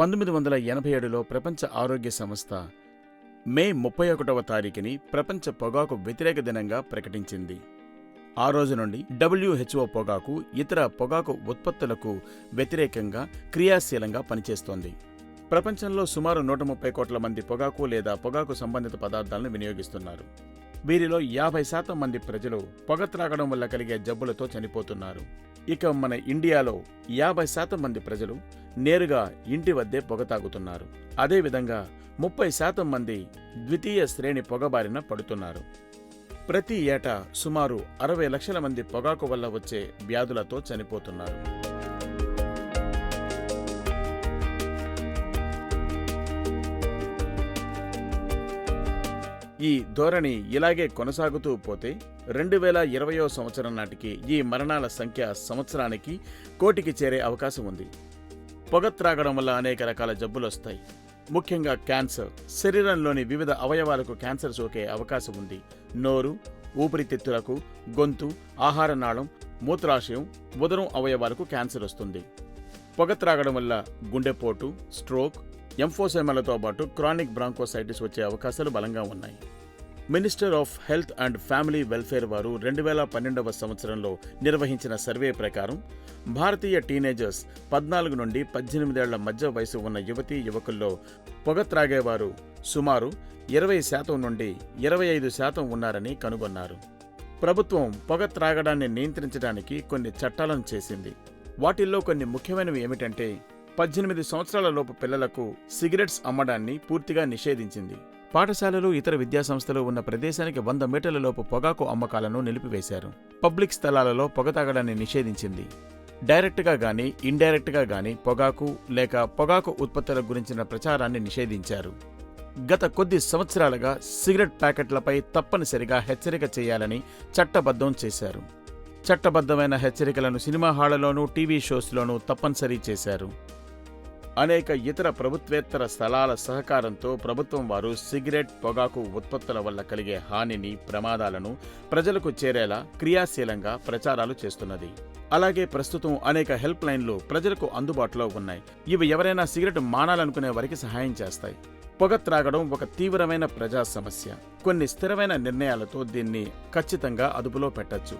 పంతొమ్మిది వందల ఎనభై ఏడులో ప్రపంచ ఆరోగ్య సంస్థ మే ముప్పై ఒకటవ తారీఖుని ప్రపంచ పొగాకు వ్యతిరేక దినంగా ప్రకటించింది. ఆ రోజు నుండి డబ్ల్యూహెచ్ఓ పొగాకు ఇతర పొగాకు ఉత్పత్తులకు వ్యతిరేకంగా క్రియాశీలంగా పనిచేస్తోంది. ప్రపంచంలో సుమారు నూట ముప్పై కోట్ల మంది పొగాకు లేదా పొగాకు సంబంధిత పదార్థాలను వినియోగిస్తున్నారు. వీరిలో యాభై శాతం మంది ప్రజలు పొగ త్రాగడం వల్ల కలిగే జబ్బులతో చనిపోతున్నారు. ఇక మన ఇండియాలో యాభై శాతం మంది ప్రజలు నేరుగా ఇంటి వద్దే పొగ తాగుతున్నారు. అదేవిధంగా ముప్పై శాతం మంది ద్వితీయ శ్రేణి పొగబారిన పడుతున్నారు. ప్రతి ఏటా సుమారు అరవై లక్షల మంది పొగాకు వల్ల వచ్చే వ్యాధులతో చనిపోతున్నారు. ఈ ధోరణి ఇలాగే కొనసాగుతూ పోతే రెండు వేల ఇరవయో సంవత్సరం నాటికి ఈ మరణాల సంఖ్య సంవత్సరానికి కోటికి చేరే అవకాశం ఉంది. పొగ త్రాగడం వల్ల అనేక రకాల జబ్బులు వస్తాయి. ముఖ్యంగా క్యాన్సర్. శరీరంలోని వివిధ అవయవాలకు క్యాన్సర్ సోకే అవకాశం ఉంది. నోరు ఊపిరితిత్తులకు గొంతు ఆహార నాళం మూత్రాశయం ఉదరం అవయవాలకు క్యాన్సర్ వస్తుంది. పొగ త్రాగడం వల్ల గుండెపోటు స్ట్రోక్ ఎంఫోసెమలతో పాటు క్రానిక్ బ్రాంకోసైటిస్ వచ్చే అవకాశాలు బలంగా ఉన్నాయి. Minister of health and family welfare వారు రెండు వేల పన్నెండవ సంవత్సరంలో నిర్వహించిన సర్వే ప్రకారం భారతీయ టీనేజర్స్ పద్నాలుగు నుండి పద్దెనిమిదేళ్ళ మధ్య వయసు ఉన్న యువతీ యువకుల్లో పొగ త్రాగేవారు సుమారు ఇరవై శాతం నుండి ఇరవై ఐదు శాతం ఉన్నారని కనుగొన్నారు. ప్రభుత్వం పొగ త్రాగడాన్ని నియంత్రించడానికి కొన్ని చట్టాలను చేసింది. వాటిల్లో కొన్ని ముఖ్యమైనవి ఏమిటంటే పద్దెనిమిది సంవత్సరాల లోపు పిల్లలకు సిగరెట్స్ అమ్మడాన్ని పూర్తిగా నిషేధించింది. పాఠశాలలు ఇతర విద్యాసంస్థలు ఉన్న ప్రదేశానికి వంద మీటర్ల లోపు పొగాకు అమ్మకాలను నిలిపివేశారు. పబ్లిక్ స్థలాలలో పొగ తాగడాన్ని నిషేధించింది. డైరెక్ట్గా గాని ఇండైరెక్ట్గా గాని పొగాకు లేక పొగాకు ఉత్పత్తుల గురించిన ప్రచారాన్ని నిషేధించారు. గత కొద్ది సంవత్సరాలుగా సిగరెట్ ప్యాకెట్లపై తప్పనిసరిగా హెచ్చరిక చేయాలని చట్టబద్ధం చేశారు. చట్టబద్ధమైన హెచ్చరికలను సినిమా హాళ్ళలోనూ టీవీ షోస్లోనూ తప్పనిసరి చేశారు. అనేక ఇతర ప్రభుత్వేతర స్థలాల సహకారంతో ప్రభుత్వం వారు సిగరెట్ పొగాకు ఉత్పత్తుల వల్ల కలిగే హానిని ప్రమాదాలను ప్రజలకు చేరేలా క్రియాశీలంగా ప్రచారాలు చేస్తున్నది. అలాగే ప్రస్తుతం అనేక హెల్ప్ లైన్లు ప్రజలకు అందుబాటులో ఉన్నాయి. ఇవి ఎవరైనా సిగరెట్ మానాలనుకునే వారికి సహాయం చేస్తాయి. పొగ త్రాగడం ఒక తీవ్రమైన ప్రజా సమస్య. కొన్ని స్థిరమైన నిర్ణయాలతో దీన్ని ఖచ్చితంగా అదుపులో పెట్టచ్చు.